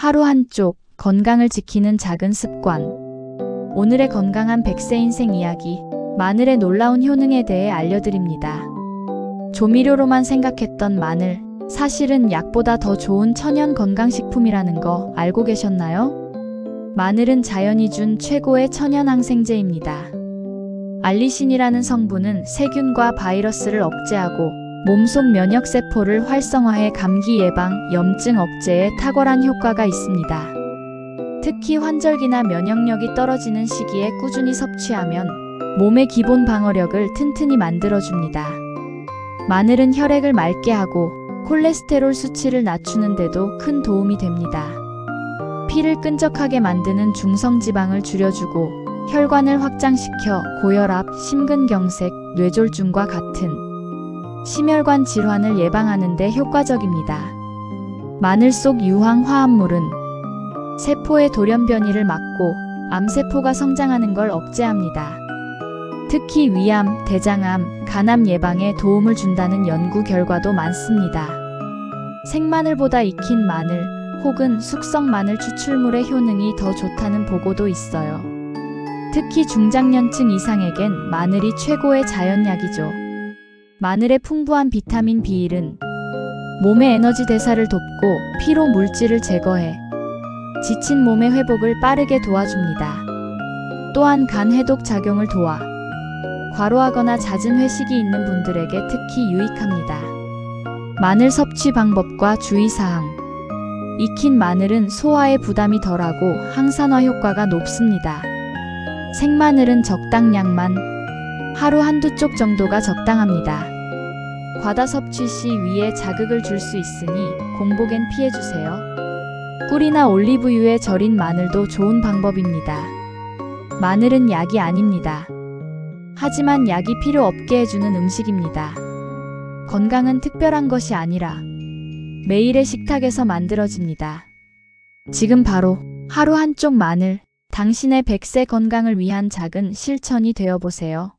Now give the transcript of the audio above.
하루 한쪽 건강을 지키는 작은 습관. 오늘의 건강한 100세 인생 이야기. 마늘의 놀라운 효능에 대해 알려드립니다. 조미료로만 생각했던 마늘. 사실은 약보다 더 좋은 천연 건강식품이라는 거 알고 계셨나요? 마늘은 자연이 준 최고의 천연 항생제입니다. 알리신이라는 성분은 세균과 바이러스를 억제하고 몸속 면역세포를 활성화해 감기 예방, 염증 억제에 탁월한 효과가 있습니다. 특히 환절기나 면역력이 떨어지는 시기에 꾸준히 섭취하면 몸의 기본 방어력을 튼튼히 만들어줍니다. 마늘은 혈액을 맑게 하고 콜레스테롤 수치를 낮추는데도 큰 도움이 됩니다. 피를 끈적하게 만드는 중성지방을 줄여주고 혈관을 확장시켜 고혈압, 심근경색, 뇌졸중과 같은 심혈관 질환을 예방하는 데 효과적입니다. 마늘 속 유황 화합물은 세포의 돌연변이를 막고 암세포가 성장하는 걸 억제합니다. 특히 위암, 대장암, 간암 예방에 도움을 준다는 연구 결과도 많습니다. 생마늘보다 익힌 마늘 혹은 숙성 마늘 추출물의 효능이 더 좋다는 보고도 있어요. 특히 중장년층 이상에겐 마늘이 최고의 자연약이죠. 마늘의 풍부한 비타민 B1은 몸의 에너지 대사를 돕고 피로 물질을 제거해 지친 몸의 회복을 빠르게 도와줍니다. 또한 간 해독 작용을 도와 과로하거나 잦은 회식이 있는 분들에게 특히 유익합니다. 마늘 섭취 방법과 주의사항 익힌 마늘은 소화에 부담이 덜하고 항산화 효과가 높습니다. 생마늘은 적당량만 하루 한두 쪽 정도가 적당합니다. 과다 섭취 시 위에 자극을 줄 수 있으니 공복엔 피해주세요. 꿀이나 올리브유에 절인 마늘도 좋은 방법입니다. 마늘은 약이 아닙니다. 하지만 약이 필요 없게 해주는 음식입니다. 건강은 특별한 것이 아니라 매일의 식탁에서 만들어집니다. 지금 바로 하루 한쪽 마늘, 당신의 100세 건강을 위한 작은 실천이 되어 보세요.